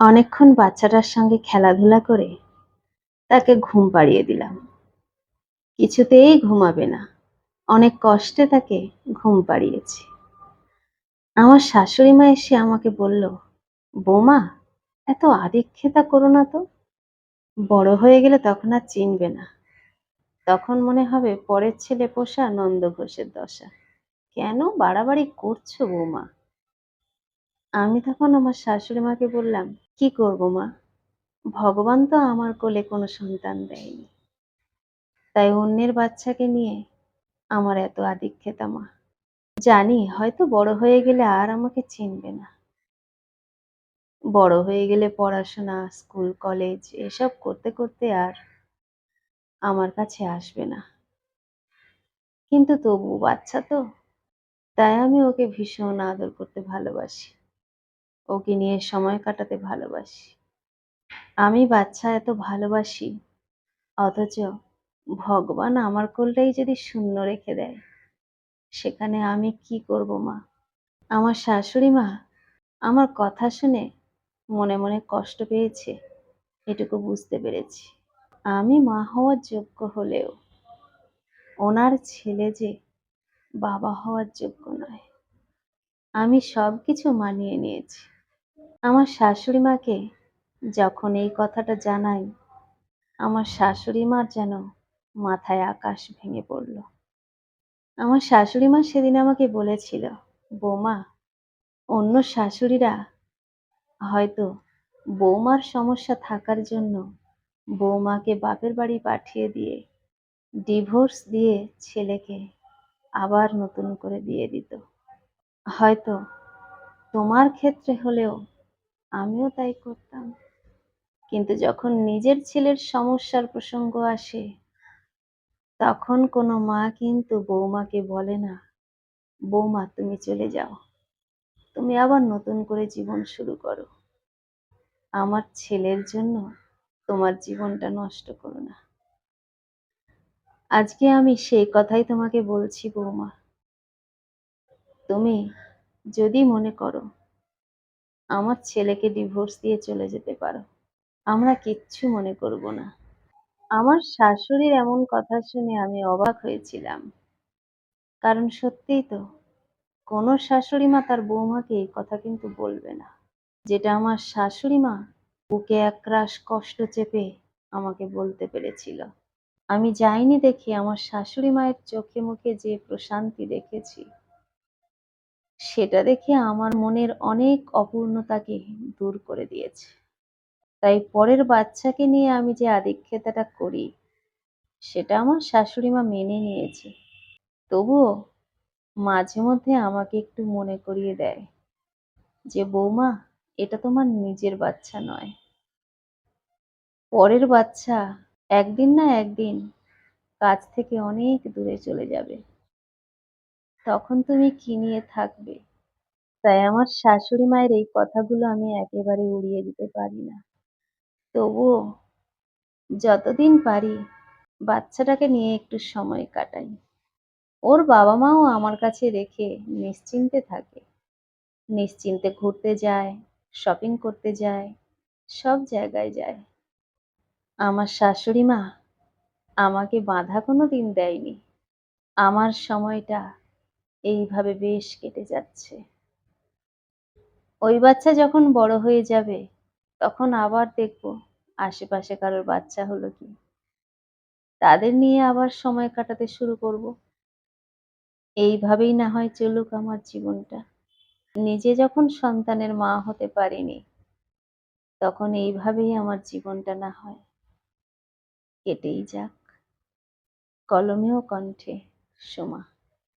অনেকক্ষণ বাচ্চাটার সঙ্গে খেলাধুলা করে তাকে ঘুম পাড়িয়ে দিলাম। কিছুতেই ঘুমাবে না। অনেক কষ্টে তাকে ঘুম পাড়িয়েছি। আমার শাশুড়ি মা এসে আমাকে বলল, বোমা, এত আদিক্ষেতা করো না তো। বড় হয়ে গেলে তখন আর চিনবে না। তখন মনে হবে পরের ছেলে পোষা নন্দ ঘোষের দশা। কেন বাড়াবাড়ি করছ বৌমা? আমি তখন আমার শাশুড়ি মাকে বললাম, কি করব মা? ভগবান তো আমার কোলে কোনো সন্তান দেয়নি। তাই অন্যের বাচ্চাকে নিয়ে আমার এত আদিক্ষেতা মা। জানি, হয়তো বড় হয়ে গেলে আর আমাকে চিনবে না। বড় হয়ে গেলে পড়াশোনা, স্কুল, কলেজ, এসব করতে করতে আর আমার কাছে আসবে না। কিন্তু তবু বাচ্চা তো। তাই আমি ওকে ভীষণ আদর করতে ভালোবাসি। ওকে নিয়ে সময় কাটাতে ভালোবাসি। আমি বাচ্চা এত ভালোবাসি, অথচ ভগবান আমার কোলটাই যদি শূন্য রেখে দেয়, সেখানে আমি কি করব মা? আমার শাশুড়ি মা আমার কথা শুনে মনে মনে কষ্ট পেয়েছে, এটুকু বুঝতে পেরেছি। আমি মা হওয়ার যোগ্য হলেও ওনার ছেলে যে বাবা হওয়ার যোগ্য নয়। আমি সব কিছু মানিয়ে নিয়েছি। আমার শাশুড়ি মাকে যখন এই কথাটা জানাই, আমার শাশুড়ি মার যেন মাথায় আকাশ ভেঙে পড়ল। আমার শাশুড়ি মা সেদিন আমাকে বলেছিল, বৌমা, অন্য শাশুড়িরা হয়তো বৌমার সমস্যা থাকার জন্য বৌমাকে বাপের বাড়ি পাঠিয়ে দিয়ে ডিভোর্স দিয়ে ছেলেকে আবার নতুন করে বিয়ে দিত। হয়তো তোমার ক্ষেত্রে হলেও আমিও তাই করতাম। কিন্তু যখন নিজের ছেলের সমস্যার প্রসঙ্গ আসে, তখন কোনো মা কিন্তু বৌমাকে বলে না, বৌমা, তুমি চলে যাও। তুমি আবার নতুন করে জীবন শুরু করো। আমার ছেলের জন্য তোমার জীবনটা নষ্ট করো না। আজকে আমি সেই কথাই তোমাকে বলছি বৌমা। তুমি যদি মনে করো আমার ছেলেকে ডিভোর্স দিয়ে চলে যেতে পারো। আমরা কিচ্ছু মনে করব না। আমার শাশুড়ির এমন কথা শুনে আমি অবাক হয়েছিলাম। কারণ সত্যিই তো, কোনো শাশুড়ি মা তার বৌমাকে এই কথা কিন্তু বলবে না। যেটা আমার শাশুড়ি মা বুকে একরাশ কষ্ট চেপে আমাকে বলতে পেরেছিল। আমি যাইনি দেখে আমার শাশুড়ি মায়ের চোখে মুখে যে প্রশান্তি দেখেছি সেটা দেখে আমার মনের অনেক অপূর্ণতাকে দূর করে দিয়েছে। তাই পরের বাচ্চাকে নিয়ে আমি যে আদিক্ষেতাটা করি, সেটা আমার শাশুড়ি মা মেনে নিয়েছে। তবুও মাঝে মধ্যে আমাকে একটু মনে করিয়ে দেয় যে, বৌমা, এটা তোমার নিজের বাচ্চা নয়। পরের বাচ্চা একদিন না একদিন কাছ থেকে অনেক দূরে চলে যাবে। তখন তুমি কি নিয়ে থাকবে? তাই আমার শাশুড়ি মায়ের এই কথাগুলো আমি একেবারে উড়িয়ে দিতে পারি না। তবুও যতদিন পারি বাচ্চাটাকে নিয়ে একটু সময় কাটাই। ওর বাবা মাও আমার কাছে রেখে নিশ্চিন্তে থাকে। নিশ্চিন্তে ঘুরতে যায় শপিং করতে যায়, সব জায়গায় যায়। আমার শাশুড়ি মা আমাকে বাধা কোনো দিন দেয়নি। আমার সময়টা এইভাবে বেশ কেটে যাচ্ছে। ওই বাচ্চা যখন বড় হয়ে যাবে, তখন আবার দেখব আশেপাশে কারোর বাচ্চা হলো কি। তাদের নিয়ে আবার সময় কাটাতে শুরু করব। এইভাবেই না হয় চলুক আমার জীবনটা। নিজে যখন সন্তানের মা হতে পারিনি, তখন এইভাবেই আমার জীবনটা না হয়। কেটেই যাক। কলমেও কণ্ঠে, সোমা।